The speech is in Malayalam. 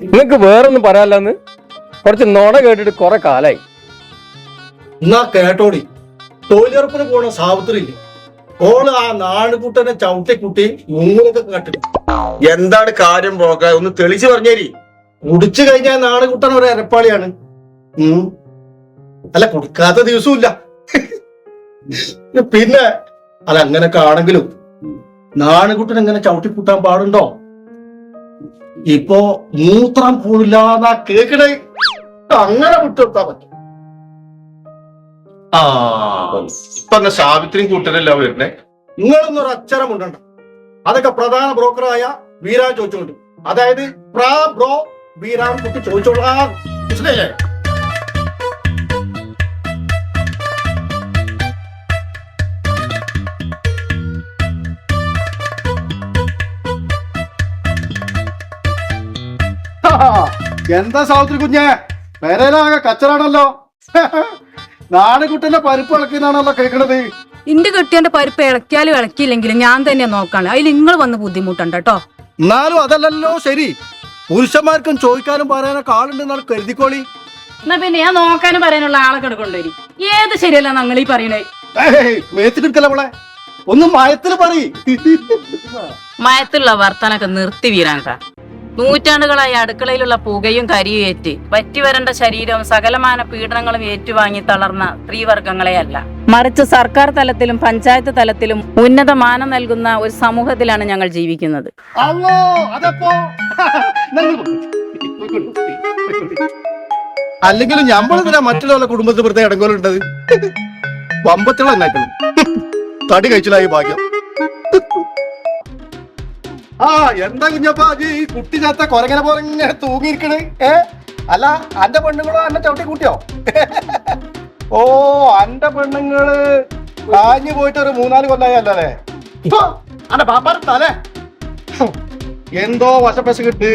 നിങ്ങക്ക് വേറൊന്നും പറയാല്ലെന്ന് കുറച്ച് നോണ കേട്ടിട്ട് കുറെ കാലായി. എന്നാ കേട്ടോടി. തൊഴിലുറപ്പിന് പോണ സാവിത്രി ഓൾ ആ നാടുകുട്ടനെ ചവിട്ടി കുട്ടി മൂന്നൊക്കെ കേട്ടിട്ട്. എന്താണ് കാര്യം പോക്ക ഒന്ന് തെളിച്ചു പറഞ്ഞേരി. കുടിച്ചു കഴിഞ്ഞാൽ നാടുകുട്ടൻ ഒരു എരപ്പാളിയാണ് ഉം. അല്ല കുടിക്കാത്ത ദിവസമില്ല പിന്നെ അല്ല അങ്ങനൊക്കെ ആണെങ്കിലും നാടുകുട്ടൻ എങ്ങനെ ചവിട്ടി കൂട്ടാൻ പാടുണ്ടോ? ഇപ്പോ മൂത്രം പോലില്ലാന്നാ കേക്കണേ. അങ്ങനെ വിട്ടുകൊടുത്താ പറ്റും. ആ ഇപ്പൊ എന്നാ സാവിത്രിയും കൂട്ടരല്ല വരുന്നേ. നിങ്ങളൊന്നും ഒരു അക്ഷരം ഉണ്ടണ്ട അതൊക്കെ പ്രധാന ബ്രോക്കറായ വീരാൻ ചോദിച്ചുകൊണ്ട് അതായത് പ്രാ ബ്രോ വീരാൻ കുട്ടി ചോദിച്ചോളാം. മനസ്സിലായില്ലേ? എന്താ സാവിത്രി കുഞ്ഞെ? പെരയിലാകെ കച്ചറാണല്ലോ. നാടുകുട്ടന്റെ പരിപ്പ് ഇളക്കിന്നാണല്ലോ കേൾക്കണത് ഇന്റെ കുട്ടിയന്റെ പരിപ്പ് ഇളക്കിയാലും ഇളക്കിയില്ലെങ്കിലും ഞാൻ തന്നെ നോക്കാണ്. അതിൽ നിങ്ങൾ വന്ന് ബുദ്ധിമുട്ടുണ്ട് കേട്ടോ. എന്നാലും അതല്ലല്ലോ ശരി. പുരുഷന്മാർക്കും ചോദിക്കാനും പറയാനൊക്കെ ആളുണ്ടെന്നാണ് കരുതിക്കോളി. എന്നാ പിന്നെ ഞാൻ നോക്കാനും പറയാനുള്ള ആളെ കിടക്കൊണ്ടുവരും ഏത് ശരിയല്ല നിങ്ങൾ ഈ പറയണേ ഒന്നും അവളെ ഒന്ന് മയത്തിൽ പറ മയത്തുള്ള വർത്തനൊക്കെ നിർത്തി വീരാൻക നൂറ്റാണ്ടുകളായി അടുക്കളയിലുള്ള പുകയും കരിയും ഏറ്റ് പറ്റി വരേണ്ട ശരീരവും സകലമാന പീഡനങ്ങളും ഏറ്റുവാങ്ങി തളർന്ന സ്ത്രീവർഗങ്ങളെയല്ല മറിച്ച് സർക്കാർ തലത്തിലും പഞ്ചായത്ത് തലത്തിലും ഉന്നത മാനം നൽകുന്ന ഒരു സമൂഹത്തിലാണ് ഞങ്ങൾ ജീവിക്കുന്നത്. അല്ലെങ്കിലും ഞമ്മളെന്തിനാ മറ്റുള്ള കുടുംബത്തിൽ വെറുതെ ഇടങ്കോലുണ്ടത് വമ്പത്തിലുള്ള തടി കഴിച്ചിലായി ഭാഗ്യം. ആ എന്താ കുഞ്ഞപ്പാ അത് ഈ കുട്ടി ചത്ത കൊരങ്ങനെ പോലെ ഇങ്ങനെ തൂങ്ങിയിരിക്കണ്? ഏ? അല്ല അന്റെ പെണ്ണുങ്ങളോ അന്നെ ചവിട്ടി കൂട്ടിയോ? ഓ അന്റെ പെണ്ണുങ്ങൾ കാഞ്ഞു പോയിട്ട് ഒരു മൂന്നാൽ കൊല്ലായി അല്ലേ? അന്റെ പാപ്പാരത്താലേ എന്തോ വശപ്പശ കിട്ട്.